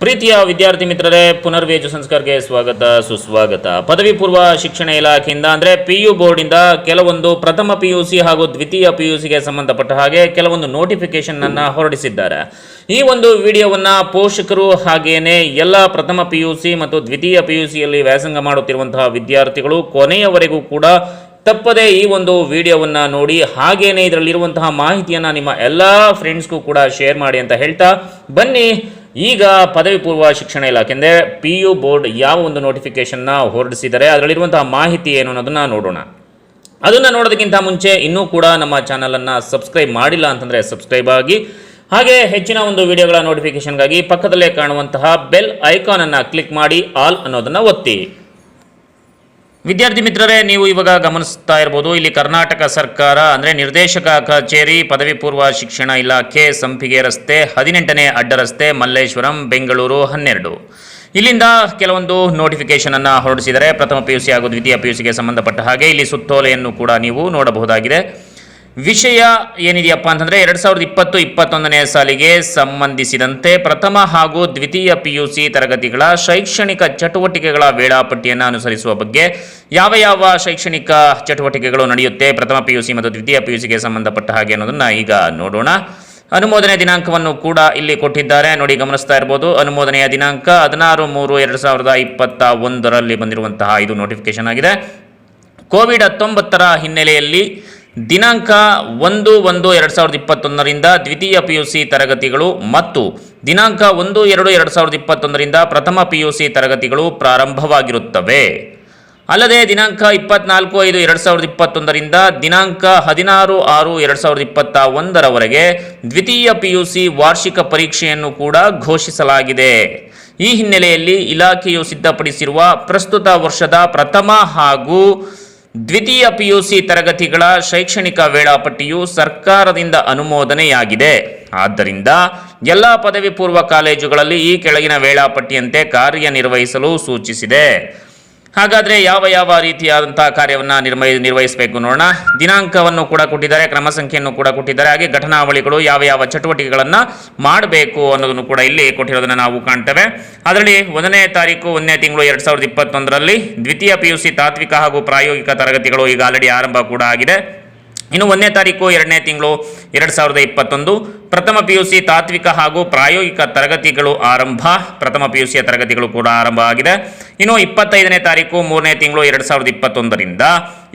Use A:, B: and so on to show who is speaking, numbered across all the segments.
A: ಪ್ರೀತಿಯ ವಿದ್ಯಾರ್ಥಿ ಮಿತ್ರರೇ, ಪುನರ್ವೇಜು ಸಂಸ್ಕಾರಕ್ಕೆ ಸ್ವಾಗತ, ಸುಸ್ವಾಗತ. ಪದವಿ ಪೂರ್ವ ಶಿಕ್ಷಣ ಇಲಾಖೆಯಿಂದ ಅಂದರೆ ಪಿ ಯು ಬೋರ್ಡಿಂದ ಕೆಲವೊಂದು ಪ್ರಥಮ ಪಿ ಯು ಸಿ ಹಾಗೂ ದ್ವಿತೀಯ ಪಿ ಯು ಸಿಗೆ ಸಂಬಂಧಪಟ್ಟ ಹಾಗೆ ಕೆಲವೊಂದು ನೋಟಿಫಿಕೇಶನ್ ಅನ್ನು ಹೊರಡಿಸಿದ್ದಾರೆ. ಈ ಒಂದು ವಿಡಿಯೋವನ್ನ ಪೋಷಕರು ಹಾಗೇನೆ ಎಲ್ಲ ಪ್ರಥಮ ಪಿ ಯು ಸಿ ಮತ್ತು ದ್ವಿತೀಯ ಪಿ ಯು ಸಿಯಲ್ಲಿ ವ್ಯಾಸಂಗ ಮಾಡುತ್ತಿರುವಂತಹ ವಿದ್ಯಾರ್ಥಿಗಳು ಕೊನೆಯವರೆಗೂ ಕೂಡ ತಪ್ಪದೆ ಈ ಒಂದು ವಿಡಿಯೋವನ್ನ ನೋಡಿ ಹಾಗೇನೆ ಇದರಲ್ಲಿರುವಂತಹ ಮಾಹಿತಿಯನ್ನ ನಿಮ್ಮ ಎಲ್ಲ ಫ್ರೆಂಡ್ಸ್ಗೂ ಕೂಡ ಶೇರ್ ಮಾಡಿ ಅಂತ ಹೇಳ್ತಾ ಬನ್ನಿ. ಈಗ ಪದವಿ ಪೂರ್ವ ಶಿಕ್ಷಣ ಇಲಾಖೆ, ಅಂದರೆ ಪಿ ಯು ಬೋರ್ಡ್ ಯಾವ ಒಂದು ನೋಟಿಫಿಕೇಶನ್ನ ಹೊರಡಿಸಿದ್ದಾರೆ ಅದರಲ್ಲಿರುವಂತಹ ಮಾಹಿತಿ ಏನು ಅನ್ನೋದನ್ನು ನೋಡೋಣ. ಅದನ್ನು ನೋಡೋದಕ್ಕಿಂತ ಮುಂಚೆ ಇನ್ನೂ ಕೂಡ ನಮ್ಮ ಚಾನಲನ್ನು ಸಬ್ಸ್ಕ್ರೈಬ್ ಮಾಡಿಲ್ಲ ಅಂತಂದರೆ ಸಬ್ಸ್ಕ್ರೈಬ್ ಆಗಿ, ಹಾಗೆ ಹೆಚ್ಚಿನ ಒಂದು ವಿಡಿಯೋಗಳ ನೋಟಿಫಿಕೇಶನ್ಗಾಗಿ ಪಕ್ಕದಲ್ಲೇ ಕಾಣುವಂತಹ ಬೆಲ್ ಐಕಾನನ್ನು ಕ್ಲಿಕ್ ಮಾಡಿ ಆಲ್ ಅನ್ನೋದನ್ನು ಒತ್ತಿ. ವಿದ್ಯಾರ್ಥಿ ಮಿತ್ರರೇ, ನೀವು ಇವಾಗ ಗಮನಿಸ್ತಾ ಇರ್ಬೋದು, ಇಲ್ಲಿ ಕರ್ನಾಟಕ ಸರ್ಕಾರ, ಅಂದರೆ ನಿರ್ದೇಶಕ ಕಚೇರಿ, ಪದವಿ ಪೂರ್ವ ಶಿಕ್ಷಣ ಇಲಾಖೆ, ಸಂಪಿಗೆ ರಸ್ತೆ, ಹದಿನೆಂಟನೇ ಅಡ್ಡ ರಸ್ತೆ, ಮಲ್ಲೇಶ್ವರಂ, ಬೆಂಗಳೂರು ಹನ್ನೆರಡು. ಇಲ್ಲಿಂದ ಕೆಲವೊಂದು ನೋಟಿಫಿಕೇಶನ್ ಅನ್ನು ಹೊರಡಿಸಿದರೆ ಪ್ರಥಮ ಪಿ ಯು ಸಿ ಹಾಗೂ ದ್ವಿತೀಯ ಪಿ ಯು ಸಿಗೆ ಸಂಬಂಧಪಟ್ಟ ಹಾಗೆ ಇಲ್ಲಿ ಸುತ್ತೋಲೆಯನ್ನು ಕೂಡ ನೀವು ನೋಡಬಹುದಾಗಿದೆ. ವಿಷಯ ಏನಿದೆಯಪ್ಪ ಅಂತಂದರೆ ಎರಡು ಸಾವಿರದ ಇಪ್ಪತ್ತು, ಇಪ್ಪತ್ತೊಂದನೇ ಸಾಲಿಗೆ ಸಂಬಂಧಿಸಿದಂತೆ ಪ್ರಥಮ ಹಾಗೂ ದ್ವಿತೀಯ ಪಿ ಯು ಸಿ ತರಗತಿಗಳ ಶೈಕ್ಷಣಿಕ ಚಟುವಟಿಕೆಗಳ ವೇಳಾಪಟ್ಟಿಯನ್ನು ಅನುಸರಿಸುವ ಬಗ್ಗೆ ಯಾವ ಯಾವ ಶೈಕ್ಷಣಿಕ ಚಟುವಟಿಕೆಗಳು ನಡೆಯುತ್ತೆ, ಪ್ರಥಮ ಪಿ ಯು ಸಿ ಮತ್ತು ದ್ವಿತೀಯ ಪಿ ಯು ಸಿಗೆ ಸಂಬಂಧಪಟ್ಟ ಹಾಗೆ ಅನ್ನೋದನ್ನು ಈಗ ನೋಡೋಣ. ಅನುಮೋದನೆ ದಿನಾಂಕವನ್ನು ಕೂಡ ಇಲ್ಲಿ ಕೊಟ್ಟಿದ್ದಾರೆ, ನೋಡಿ ಗಮನಿಸ್ತಾ ಇರ್ಬೋದು. ಅನುಮೋದನೆಯ ದಿನಾಂಕ ಹದಿನಾರು ಮೂರು ಎರಡು ಸಾವಿರದ ಇಪ್ಪತ್ತ ಒಂದರಲ್ಲಿ ಬಂದಿರುವಂತಹ ಇದು ನೋಟಿಫಿಕೇಶನ್ ಆಗಿದೆ. ಕೋವಿಡ್ ಹತ್ತೊಂಬತ್ತರ ಹಿನ್ನೆಲೆಯಲ್ಲಿ ದಿನಾಂಕ ಒಂದು ಒಂದು ಎರಡು ಸಾವಿರದ ಇಪ್ಪತ್ತೊಂದರಿಂದ ದ್ವಿತೀಯ ಪಿ ಯು ಸಿ ತರಗತಿಗಳು ಮತ್ತು ದಿನಾಂಕ ಒಂದು ಎರಡು ಎರಡು ಸಾವಿರದ ಇಪ್ಪತ್ತೊಂದರಿಂದ ಪ್ರಥಮ ಪಿ ಯು ಸಿ ತರಗತಿಗಳು ಪ್ರಾರಂಭವಾಗಿರುತ್ತವೆ. ಅಲ್ಲದೆ ದಿನಾಂಕ ಇಪ್ಪತ್ನಾಲ್ಕು ಐದು ಎರಡು ಸಾವಿರದ ಇಪ್ಪತ್ತೊಂದರಿಂದ ದಿನಾಂಕ ಹದಿನಾರು ಆರು ಎರಡು ಸಾವಿರದ ಇಪ್ಪತ್ತ ಒಂದರವರೆಗೆ ದ್ವಿತೀಯ ಪಿ ಯು ಸಿ ವಾರ್ಷಿಕ ಪರೀಕ್ಷೆಯನ್ನು ಕೂಡ ಘೋಷಿಸಲಾಗಿದೆ. ಈ ಹಿನ್ನೆಲೆಯಲ್ಲಿ ಇಲಾಖೆಯು ಸಿದ್ಧಪಡಿಸಿರುವ ಪ್ರಸ್ತುತ ವರ್ಷದ ಪ್ರಥಮ ಹಾಗೂ ದ್ವಿತೀಯ ಪಿಯುಸಿ ತರಗತಿಗಳ ಶೈಕ್ಷಣಿಕ ವೇಳಾಪಟ್ಟಿಯು ಸರ್ಕಾರದಿಂದ ಅನುಮೋದನೆಯಾಗಿದೆ. ಆದ್ದರಿಂದ ಎಲ್ಲ ಪದವಿ ಪೂರ್ವ ಕಾಲೇಜುಗಳಲ್ಲಿ ಈ ಕೆಳಗಿನ ವೇಳಾಪಟ್ಟಿಯಂತೆ ಕಾರ್ಯನಿರ್ವಹಿಸಲು ಸೂಚಿಸಿದೆ. ಹಾಗಾದರೆ ಯಾವ ಯಾವ ರೀತಿಯಾದಂಥ ಕಾರ್ಯವನ್ನು ನಿರ್ವಹಿ ನಿರ್ವಹಿಸಬೇಕು ನೋಡೋಣ. ದಿನಾಂಕವನ್ನು ಕೂಡ ಕೊಟ್ಟಿದ್ದಾರೆ, ಕ್ರಮ ಸಂಖ್ಯೆಯನ್ನು ಕೂಡ ಕೊಟ್ಟಿದ್ದಾರೆ. ಹಾಗೆ ಘಟನಾವಳಿಗಳು ಯಾವ ಯಾವ ಚಟುವಟಿಕೆಗಳನ್ನು ಮಾಡಬೇಕು ಅನ್ನೋದನ್ನು ಕೂಡ ಇಲ್ಲಿ ಕೊಟ್ಟಿರೋದನ್ನು ನಾವು ಕಾಣ್ತೇವೆ. ಅದರಲ್ಲಿ ಒಂದನೇ ತಾರೀಕು, ಒಂದನೇ ತಿಂಗಳು ಎರಡು ಸಾವಿರದ ಇಪ್ಪತ್ತೊಂದರಲ್ಲಿ ದ್ವಿತೀಯ ಪಿ ತಾತ್ವಿಕ ಹಾಗೂ ಪ್ರಾಯೋಗಿಕ ತರಗತಿಗಳು ಈಗ ಆಲ್ರೆಡಿ ಆರಂಭ ಕೂಡ ಆಗಿದೆ. ಇನ್ನು ಒಂದನೇ ತಾರೀಕು, ಎರಡನೇ ತಿಂಗಳು, ಎರಡು ಸಾವಿರದ ಇಪ್ಪತ್ತೊಂದು. ಪ್ರಥಮ ಪಿ ಯು ಸಿ ತಾತ್ವಿಕ ಹಾಗೂ ಪ್ರಾಯೋಗಿಕ ತರಗತಿಗಳು ಆರಂಭ. ಪ್ರಥಮ ಪಿ ಯು ಸಿಯ ತರಗತಿಗಳು ಕೂಡ ಆರಂಭ ಆಗಿದೆ. ಇನ್ನು ಇಪ್ಪತ್ತೈದನೇ ತಾರೀಕು, ಮೂರನೇ ತಿಂಗಳು, ಎರಡು ಸಾವಿರದ ಇಪ್ಪತ್ತೊಂದರಿಂದ.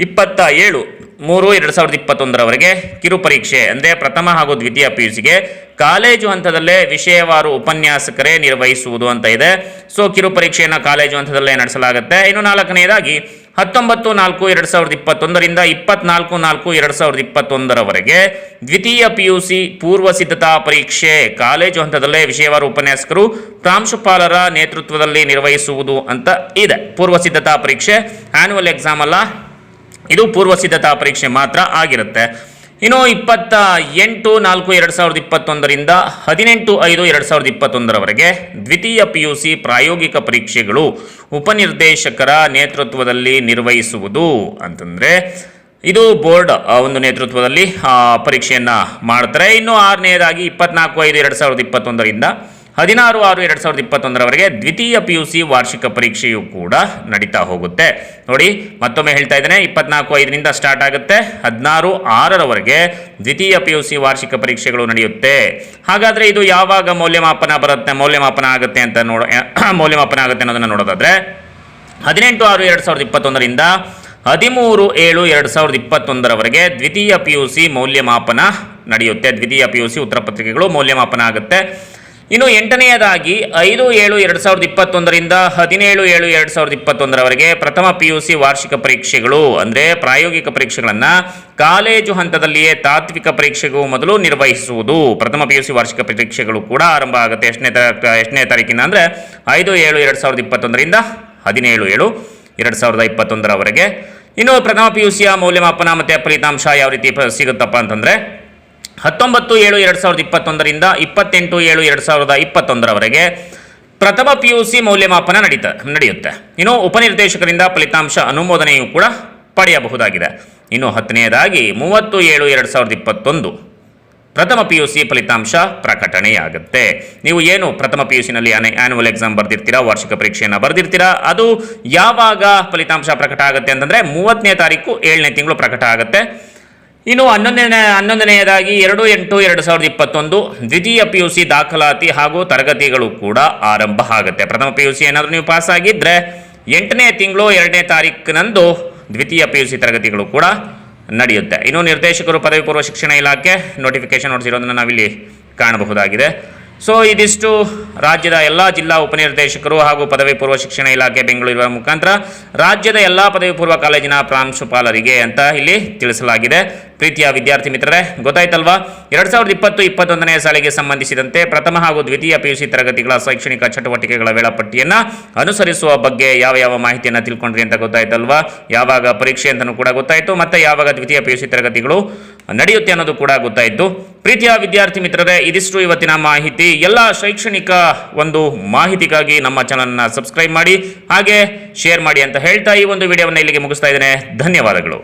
A: ಇಪ್ಪತ್ತ ಏಳು ಮೂರು, ಎರಡು ಸಾವಿರದ ಇಪ್ಪತ್ತೊಂದರವರೆಗೆ ಕಿರು ಪರೀಕ್ಷೆ, ಅಂದರೆ ಪ್ರಥಮ ಹಾಗೂ ದ್ವಿತೀಯ ಪಿ ಯು ಸಿಗೆ ಕಾಲೇಜು ಹಂತದಲ್ಲೇ ವಿಷಯವಾರು ಉಪನ್ಯಾಸಕರೇ ನಿರ್ವಹಿಸುವುದು ಅಂತ ಇದೆ. ಸೊ ಕಿರು ಪರೀಕ್ಷೆಯನ್ನು ಕಾಲೇಜು ಹಂತದಲ್ಲೇ ನಡೆಸಲಾಗುತ್ತೆ. ಇನ್ನು ನಾಲ್ಕನೆಯದಾಗಿ ಹತ್ತೊಂಬತ್ತು, ನಾಲ್ಕು, ಎರಡು ಸಾವಿರದ ಇಪ್ಪತ್ತೊಂದರಿಂದ ಇಪ್ಪತ್ನಾಲ್ಕು, ನಾಲ್ಕು, ಎರಡು ಸಾವಿರದ ಇಪ್ಪತ್ತೊಂದರವರೆಗೆ ದ್ವಿತೀಯ ಪಿ ಯು ಸಿ ಪೂರ್ವ ಸಿದ್ಧತಾ ಪರೀಕ್ಷೆ ಕಾಲೇಜು ಹಂತದಲ್ಲೇ ವಿಷಯವಾರು ಉಪನ್ಯಾಸಕರು ಪ್ರಾಂಶುಪಾಲರ ನೇತೃತ್ವದಲ್ಲಿ ನಿರ್ವಹಿಸುವುದು ಅಂತ ಇದೆ. ಪೂರ್ವ ಸಿದ್ಧತಾ ಪರೀಕ್ಷೆ ಆನ್ಯುವಲ್ ಎಕ್ಸಾಮ್ ಅಲ್ಲ, ಇದು ಪೂರ್ವ ಸಿದ್ಧತಾ ಪರೀಕ್ಷೆ ಮಾತ್ರ ಆಗಿರುತ್ತೆ. ಇನ್ನು ಇಪ್ಪತ್ತ ಎಂಟು, ನಾಲ್ಕು, ಎರಡು ಸಾವಿರದ ಇಪ್ಪತ್ತೊಂದರಿಂದ ಹದಿನೆಂಟು, ಐದು, ಎರಡು ಸಾವಿರದ ಇಪ್ಪತ್ತೊಂದರವರೆಗೆ ದ್ವಿತೀಯ ಪಿ ಯು ಸಿ ಪ್ರಾಯೋಗಿಕ ಪರೀಕ್ಷೆಗಳು ಉಪನಿರ್ದೇಶಕರ ನೇತೃತ್ವದಲ್ಲಿ ನಿರ್ವಹಿಸುವುದು ಅಂತಂದರೆ ಇದು ಬೋರ್ಡ್ ಒಂದು ನೇತೃತ್ವದಲ್ಲಿ ಪರೀಕ್ಷೆಯನ್ನು ಮಾಡ್ತಾರೆ. ಇನ್ನು ಆರನೇದಾಗಿ ಇಪ್ಪತ್ನಾಲ್ಕು, ಐದು, ಎರಡು ಸಾವಿರದ ಇಪ್ಪತ್ತೊಂದರಿಂದ ಹದಿನಾರು ಆರು ಎರಡು ಸಾವಿರದ ಇಪ್ಪತ್ತೊಂದರವರೆಗೆ ದ್ವಿತೀಯ ಪಿ ಯು ಸಿ ವಾರ್ಷಿಕ ಪರೀಕ್ಷೆಯು ಕೂಡ ನಡೀತಾ ಹೋಗುತ್ತೆ. ನೋಡಿ, ಮತ್ತೊಮ್ಮೆ ಹೇಳ್ತಾ ಇದ್ದೇನೆ, ಇಪ್ಪತ್ನಾಲ್ಕು ಐದರಿಂದ ಸ್ಟಾರ್ಟ್ ಆಗುತ್ತೆ. ಹದಿನಾರು ಆರರವರೆಗೆ ದ್ವಿತೀಯ ಪಿ ಯು ಸಿ ವಾರ್ಷಿಕ ಪರೀಕ್ಷೆಗಳು ನಡೆಯುತ್ತೆ. ಹಾಗಾದರೆ ಇದು ಯಾವಾಗ ಮೌಲ್ಯಮಾಪನ ಬರುತ್ತೆ, ಮೌಲ್ಯಮಾಪನ ಆಗುತ್ತೆ ಅಂತ ನೋಡ, ಮೌಲ್ಯಮಾಪನ ಆಗುತ್ತೆ ಅನ್ನೋದನ್ನು ನೋಡೋದಾದರೆ, ಹದಿನೆಂಟು ಆರು ಎರಡು ಸಾವಿರದ ಇಪ್ಪತ್ತೊಂದರಿಂದ ಹದಿಮೂರು ಏಳು ಎರಡು ಸಾವಿರದ ಇಪ್ಪತ್ತೊಂದರವರೆಗೆ ದ್ವಿತೀಯ ಪಿ ಯು ಸಿ ಮೌಲ್ಯಮಾಪನ ನಡೆಯುತ್ತೆ. ದ್ವಿತೀಯ ಪಿ ಯು ಸಿ ಉತ್ತರ ಪತ್ರಿಕೆಗಳು ಮೌಲ್ಯಮಾಪನ ಆಗುತ್ತೆ. ಇನ್ನು ಎಂಟನೆಯದಾಗಿ ಐದು ಏಳು ಎರಡು ಸಾವಿರದ ಇಪ್ಪತ್ತೊಂದರಿಂದ ಹದಿನೇಳು ಏಳು ಎರಡು ಸಾವಿರದ ಇಪ್ಪತ್ತೊಂದರವರೆಗೆ ಪ್ರಥಮ ಪಿ ಯು ಸಿ ವಾರ್ಷಿಕ ಪರೀಕ್ಷೆಗಳು, ಅಂದರೆ ಪ್ರಾಯೋಗಿಕ ಪರೀಕ್ಷೆಗಳನ್ನು ಕಾಲೇಜು ಹಂತದಲ್ಲಿಯೇ ತಾತ್ವಿಕ ಪರೀಕ್ಷೆಗೂ ಮೊದಲು ನಿರ್ವಹಿಸುವುದು. ಪ್ರಥಮ ಪಿ ಯು ಸಿ ವಾರ್ಷಿಕ ಪರೀಕ್ಷೆಗಳು ಕೂಡ ಆರಂಭ ಆಗುತ್ತೆ. ಎಷ್ಟನೇ ಎಷ್ಟನೇ ತಾರೀಕಿನ ಅಂದರೆ ಐದು ಏಳು ಎರಡು ಸಾವಿರದ ಇಪ್ಪತ್ತೊಂದರಿಂದ ಹದಿನೇಳು ಏಳು ಎರಡು ಸಾವಿರದ ಇಪ್ಪತ್ತೊಂದರವರೆಗೆ. ಇನ್ನು ಪ್ರಥಮ ಪಿ ಯು ಸಿಯ ಮೌಲ್ಯಮಾಪನ ಮತ್ತು ಫಲಿತಾಂಶ ಯಾವ ರೀತಿ ಸಿಗುತ್ತಪ್ಪ ಅಂತಂದರೆ ಹತ್ತೊಂಬತ್ತು ಏಳು ಎರಡು ಸಾವಿರದ ಇಪ್ಪತ್ತೊಂದರಿಂದ ಇಪ್ಪತ್ತೆಂಟು ಏಳು ಎರಡು ಸಾವಿರದ ಇಪ್ಪತ್ತೊಂದರವರೆಗೆ ಪ್ರಥಮ ಪಿ ಯು ಸಿ ಮೌಲ್ಯಮಾಪನ ನಡೀತ, ನಡೆಯುತ್ತೆ. ಇನ್ನು ಉಪನಿರ್ದೇಶಕರಿಂದ ಫಲಿತಾಂಶ ಅನುಮೋದನೆಯೂ ಕೂಡ ಪಡೆಯಬಹುದಾಗಿದೆ. ಇನ್ನು ಹತ್ತನೆಯದಾಗಿ ಮೂವತ್ತು ಏಳು ಎರಡು ಸಾವಿರದ ಇಪ್ಪತ್ತೊಂದು ಪ್ರಥಮ ಪಿ ಯು ಸಿ ಫಲಿತಾಂಶ ಪ್ರಕಟಣೆಯಾಗುತ್ತೆ. ನೀವು ಏನು ಪ್ರಥಮ ಪಿ ಯು ಸಿನಲ್ಲಿ ಆ್ಯನುವಲ್ ಎಕ್ಸಾಮ್ ಬರ್ದಿರ್ತೀರಾ, ವಾರ್ಷಿಕ ಪರೀಕ್ಷೆಯನ್ನು ಬರ್ದಿರ್ತೀರಾ, ಅದು ಯಾವಾಗ ಫಲಿತಾಂಶ ಪ್ರಕಟ ಆಗುತ್ತೆ ಅಂತಂದರೆ ಮೂವತ್ತನೇ ತಾರೀಕು ಏಳನೇ ತಿಂಗಳು ಪ್ರಕಟ ಆಗುತ್ತೆ. ಇನ್ನು ಹನ್ನೊಂದನೇ, ಹನ್ನೊಂದನೆಯದಾಗಿ ಎರಡು ಎಂಟು ಎರಡು ಸಾವಿರದ ಇಪ್ಪತ್ತೊಂದು ದ್ವಿತೀಯ ಪಿ ಯು ಸಿ ದಾಖಲಾತಿ ಹಾಗೂ ತರಗತಿಗಳು ಕೂಡ ಆರಂಭ ಆಗುತ್ತೆ. ಪ್ರಥಮ ಪಿ ಯು ಸಿ ಏನಾದರೂ ನೀವು ಪಾಸ್ ಆಗಿದ್ದರೆ ಎಂಟನೇ ತಿಂಗಳು ಎರಡನೇ ತಾರೀಕಿನಂದು ದ್ವಿತೀಯ ಪಿ ಯು ಸಿ ತರಗತಿಗಳು ಕೂಡ ನಡೆಯುತ್ತೆ. ಇನ್ನು ನಿರ್ದೇಶಕರು ಪದವಿ ಪೂರ್ವ ಶಿಕ್ಷಣ ಇಲಾಖೆ ನೋಟಿಫಿಕೇಶನ್ ಹೊಡಿಸಿರೋದನ್ನು ನಾವಿಲ್ಲಿ ಕಾಣಬಹುದಾಗಿದೆ. ಸೊ ಇದಿಷ್ಟು ರಾಜ್ಯದ ಎಲ್ಲ ಜಿಲ್ಲಾ ಉಪನಿರ್ದೇಶಕರು ಹಾಗೂ ಪದವಿ ಪೂರ್ವ ಶಿಕ್ಷಣ ಇಲಾಖೆ ಬೆಂಗಳೂರಿನ ಮುಖಾಂತರ ರಾಜ್ಯದ ಎಲ್ಲ ಪದವಿ ಪೂರ್ವ ಕಾಲೇಜಿನ ಪ್ರಾಂಶುಪಾಲರಿಗೆ ಅಂತ ಇಲ್ಲಿ ತಿಳಿಸಲಾಗಿದೆ. ಪ್ರೀತಿಯ ವಿದ್ಯಾರ್ಥಿ ಮಿತ್ರರೇ, ಗೊತ್ತಾಯ್ತಲ್ವಾ? ಎರಡ್ ಸಾವಿರದ ಇಪ್ಪತ್ತು ಇಪ್ಪತ್ತೊಂದನೇ ಸಾಲಿಗೆ ಸಂಬಂಧಿಸಿದಂತೆ ಪ್ರಥಮ ಹಾಗೂ ದ್ವಿತೀಯ ಪಿಯುಸಿ ತರಗತಿಗಳ ಶೈಕ್ಷಣಿಕ ಚಟುವಟಿಕೆಗಳ ವೇಳಾಪಟ್ಟಿಯನ್ನ ಅನುಸರಿಸುವ ಬಗ್ಗೆ ಯಾವ ಯಾವ ಮಾಹಿತಿಯನ್ನು ತಿಳ್ಕೊಂಡ್ರಿ ಅಂತ ಗೊತ್ತಾಯ್ತಲ್ವಾ? ಯಾವಾಗ ಪರೀಕ್ಷೆ ಅಂತಲೂ ಕೂಡ ಗೊತ್ತಾಯಿತು, ಮತ್ತೆ ಯಾವಾಗ ದ್ವಿತೀಯ ಪಿಯುಸಿ ತರಗತಿಗಳು ನಡೆಯುತ್ತೆ ಅನ್ನೋದು ಕೂಡ ಗೊತ್ತಾಯಿತು. ಪ್ರೀತಿಯ ವಿದ್ಯಾರ್ಥಿ ಮಿತ್ರರೇ, ಇದಿಷ್ಟು ಇವತ್ತಿನ ಮಾಹಿತಿ. ಎಲ್ಲ ಶೈಕ್ಷಣಿಕ ಒಂದು ಮಾಹಿತಿಗಾಗಿ ನಮ್ಮ ಚಾನಲ್ನ ಸಬ್ಸ್ಕ್ರೈಬ್ ಮಾಡಿ, ಹಾಗೆ ಶೇರ್ ಮಾಡಿ ಅಂತ ಹೇಳ್ತಾ ಈ ಒಂದು ವಿಡಿಯೋವನ್ನು ಇಲ್ಲಿಗೆ ಮುಗಿಸ್ತಾ ಇದ್ದೇನೆ. ಧನ್ಯವಾದಗಳು.